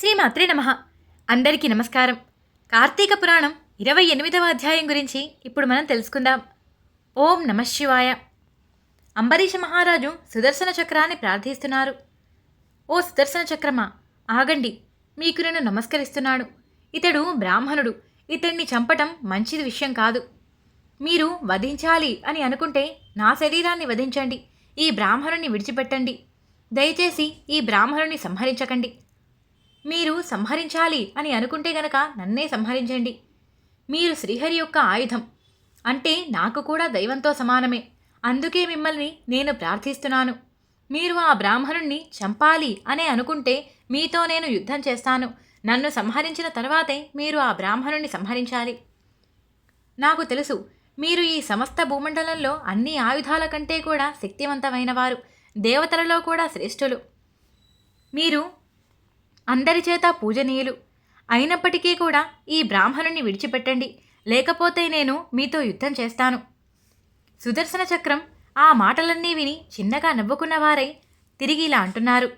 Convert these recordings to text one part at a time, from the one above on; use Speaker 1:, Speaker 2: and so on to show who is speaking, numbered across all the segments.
Speaker 1: శ్రీమాత్రే నమ. అందరికీ నమస్కారం. కార్తీక పురాణం ఇరవై ఎనిమిదవ అధ్యాయం గురించి ఇప్పుడు మనం తెలుసుకుందాం. ఓం నమశివాయ అంబరీష మహారాజు సుదర్శన చక్రాన్ని ప్రార్థిస్తున్నారు. ఓ సుదర్శన చక్రమా ఆగండి మీకు నేను నమస్కరిస్తున్నాను ఇతడు బ్రాహ్మణుడు ఇతన్ని చంపటం మంచిది విషయం కాదు. మీరు వధించాలి అని అనుకుంటే నా శరీరాన్ని వధించండి ఈ బ్రాహ్మణుని విడిచిపెట్టండి. దయచేసి ఈ బ్రాహ్మణుని సంహరించకండి. మీరు సంహరించాలి అని అనుకుంటే గనక నన్నే సంహరించండి. మీరు శ్రీహరి యొక్క ఆయుధం. అంటే నాకు కూడా దైవంతో సమానమే. అందుకే మిమ్మల్ని నేను ప్రార్థిస్తున్నాను. మీరు ఆ బ్రాహ్మణుణ్ణి చంపాలి అనే అనుకుంటే మీతో నేను యుద్ధం చేస్తాను. నన్ను సంహరించిన తర్వాతే మీరు ఆ బ్రాహ్మణుణ్ణి సంహరించాలి. నాకు తెలుసు మీరు ఈ సమస్త భూమండలంలో అన్ని ఆయుధాల కంటే కూడా శక్తివంతమైన వారు దేవతలలో కూడా శ్రేష్ఠులు. మీరు అందరి చేత పూజనీయులు. అయినప్పటికీ కూడా ఈ బ్రాహ్మణుని విడిచిపెట్టండి. లేకపోతే నేను మీతో యుద్ధం చేస్తాను. సుదర్శన చక్రం ఆ మాటలన్నీ విని చిన్నగా నవ్వుకున్నవారై తిరిగి ఇలా అంటున్నారు.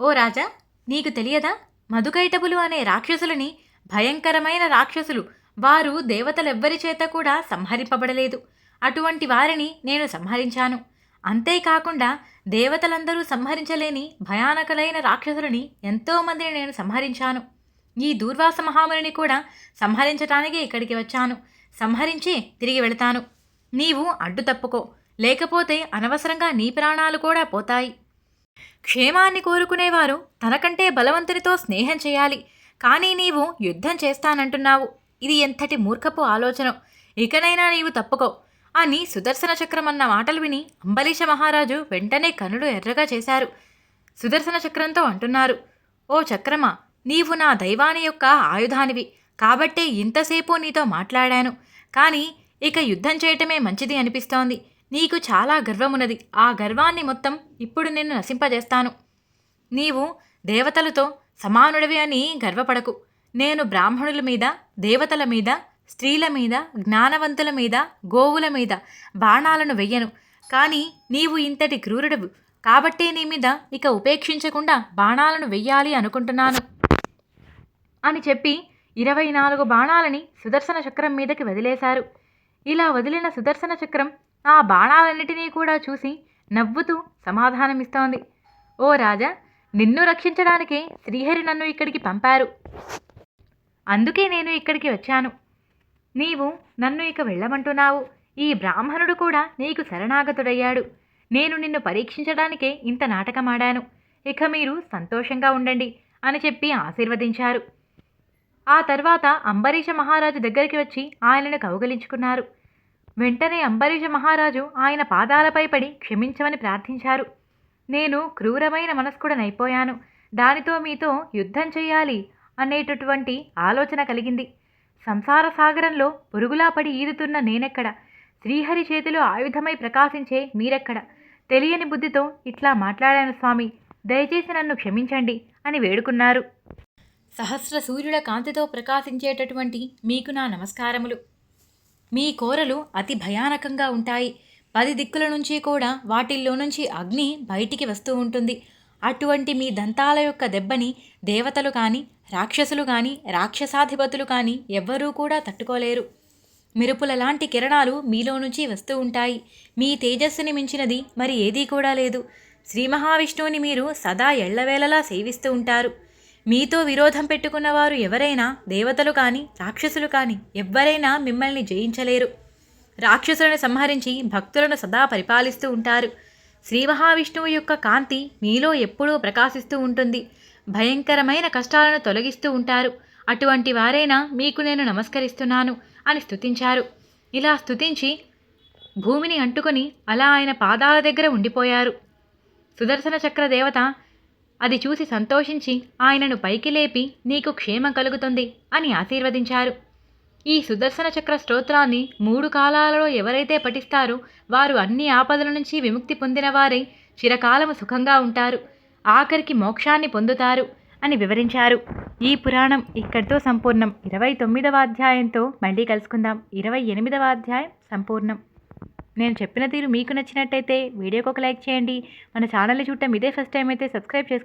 Speaker 1: ఓ రాజా నీకు తెలియదా? మధుకైటబులు అనే రాక్షసులని భయంకరమైన రాక్షసులు వారు దేవతలెవ్వరి చేత కూడా సంహరింపబడలేదు. అటువంటి వారిని నేను సంహరించాను. అంతేకాకుండా దేవతలందరూ సంహరించలేని భయానకలైన రాక్షసులని ఎంతోమందిని నేను సంహరించాను. ఈ దూర్వాస మహాముని కూడా సంహరించటానికి ఇక్కడికి వచ్చాను. సంహరించి తిరిగి వెళతాను. నీవు అడ్డు తప్పుకో. లేకపోతే అనవసరంగా నీ ప్రాణాలు కూడా పోతాయి. క్షేమాన్ని కోరుకునేవారు తనకంటే బలవంతునితో స్నేహం చేయాలి. కానీ నీవు యుద్ధం చేస్తానంటున్నావు. ఇది ఎంతటి మూర్ఖపు ఆలోచన. ఇకనైనా నీవు తప్పుకో. అని సుదర్శన చక్రం అన్న మాటలు విని అంబరీష మహారాజు వెంటనే కనుడు ఎర్రగా చేశారు. సుదర్శన చక్రంతో అంటున్నారు ఓ చక్రమా నీవు నా దైవాని యొక్క ఆయుధానివి. కాబట్టే ఇంతసేపు నీతో మాట్లాడాను. కానీ ఇక యుద్ధం చేయటమే మంచిది అనిపిస్తోంది. నీకు చాలా గర్వమున్నది. ఆ గర్వాన్ని మొత్తం ఇప్పుడు నిన్ను నశింపజేస్తాను. నీవు దేవతలతో సమానుడివి అని గర్వపడకు. నేను బ్రాహ్మణుల మీద దేవతల మీద స్త్రీల మీద జ్ఞానవంతుల మీద గోవుల మీద బాణాలను వెయ్యను. కానీ నీవు ఇంతటి క్రూరుడవు. కాబట్టే నీ మీద ఇక ఉపేక్షించకుండా బాణాలను వెయ్యాలి అనుకుంటున్నాను. అని చెప్పి ఇరవై నాలుగు బాణాలని సుదర్శన చక్రం మీదకి వదిలేశారు. ఇలా వదిలిన సుదర్శన చక్రం ఆ బాణాలన్నిటినీ కూడా చూసి నవ్వుతూ సమాధానమిస్తోంది. ఓ రాజా నిన్ను రక్షించడానికే శ్రీహరి నన్ను ఇక్కడికి పంపారు. అందుకే నేను ఇక్కడికి వచ్చాను. నీవు నన్ను ఇక వెళ్ళమంటున్నావు. ఈ బ్రాహ్మణుడు కూడా నీకు శరణాగతుడయ్యాడు. నేను నిన్ను పరీక్షించడానికే ఇంత నాటకమాడాను. ఇక మీరు సంతోషంగా ఉండండి అని చెప్పి ఆశీర్వదించారు. ఆ తర్వాత అంబరీష మహారాజు దగ్గరికి వచ్చి ఆయనను కౌగలించుకున్నారు. వెంటనే అంబరీష మహారాజు ఆయన పాదాలపై పడి క్షమించమని ప్రార్థించారు. నేను క్రూరమైన మనస్కుడనైపోయాను. దానితో మీతో యుద్ధం చేయాలి అనేటటువంటి ఆలోచన కలిగింది. సంసార సాగరంలో పురుగులా పడి ఈదుతున్న నేనెక్కడ? శ్రీహరి చేతిలో ఆయుధమై ప్రకాశించే మీరెక్కడ? తెలియని బుద్ధితో ఇట్లా మాట్లాడాను స్వామి. దయచేసి నన్ను క్షమించండి అని వేడుకున్నారు. సహస్ర సూర్యుల కాంతితో ప్రకాశించేటటువంటి మీకు నా నమస్కారములు. మీ కోరలు అతి భయానకంగా ఉంటాయి. పది దిక్కుల నుంచి కూడా వాటిల్లో నుంచి అగ్ని బయటికి వస్తూ ఉంటుంది. అటువంటి మీ దంతాల యొక్క దెబ్బని దేవతలు కానీ రాక్షసులు కానీ రాక్షసాధిపతులు కానీ ఎవ్వరూ కూడా తట్టుకోలేరు. మెరుపుల లాంటి కిరణాలు మీలో నుంచి వస్తూ ఉంటాయి. మీ తేజస్సుని మించినది మరి ఏదీ కూడా లేదు. శ్రీ మహావిష్ణువుని మీరు సదా ఎళ్ళవేళలా సేవిస్తూ ఉంటారు. మీతో విరోధం పెట్టుకున్నవారు ఎవరైనా దేవతలు కానీ రాక్షసులు కానీ ఎవ్వరైనా మిమ్మల్ని జయించలేరు. రాక్షసులను సంహరించి భక్తులను సదా పరిపాలిస్తూ ఉంటారు. శ్రీ మహావిష్ణువు యొక్క కాంతి మీలో ఎప్పుడూ ప్రకాశిస్తూ ఉంటుంది. భయంకరమైన కష్టాలను తొలగిస్తూ ఉంటారు. అటువంటి వారైనా మీకు నేను నమస్కరిస్తున్నాను అని స్థుతించారు ఇలా స్తుతించి భూమిని అంటుకొని అలా ఆయన పాదాల దగ్గర ఉండిపోయారు. సుదర్శన చక్ర దేవత అది చూసి సంతోషించి ఆయనను పైకి లేపి నీకు క్షేమం కలుగుతుంది అని ఆశీర్వదించారు. ఈ సుదర్శన చక్ర స్తోత్రాన్ని మూడు కాలాలలో ఎవరైతే పఠిస్తారో వారు అన్ని ఆపదల నుంచి విముక్తి పొందిన వారై చిరకాలము సుఖంగా ఉంటారు. ఆఖరికి మోక్షాన్ని పొందుతారు అని వివరించారు. ఈ పురాణం ఇక్కడితో సంపూర్ణం. ఇరవై తొమ్మిదవ అధ్యాయంతో మళ్ళీ కలుసుకుందాం. ఇరవై ఎనిమిదవ అధ్యాయం సంపూర్ణం. నేను చెప్పిన తీరు మీకు నచ్చినట్టయితే వీడియోకి ఒక లైక్ చేయండి. మన ఛానల్ని చూడటం ఇదే ఫస్ట్ టైం అయితే సబ్స్క్రైబ్ చేసుకోండి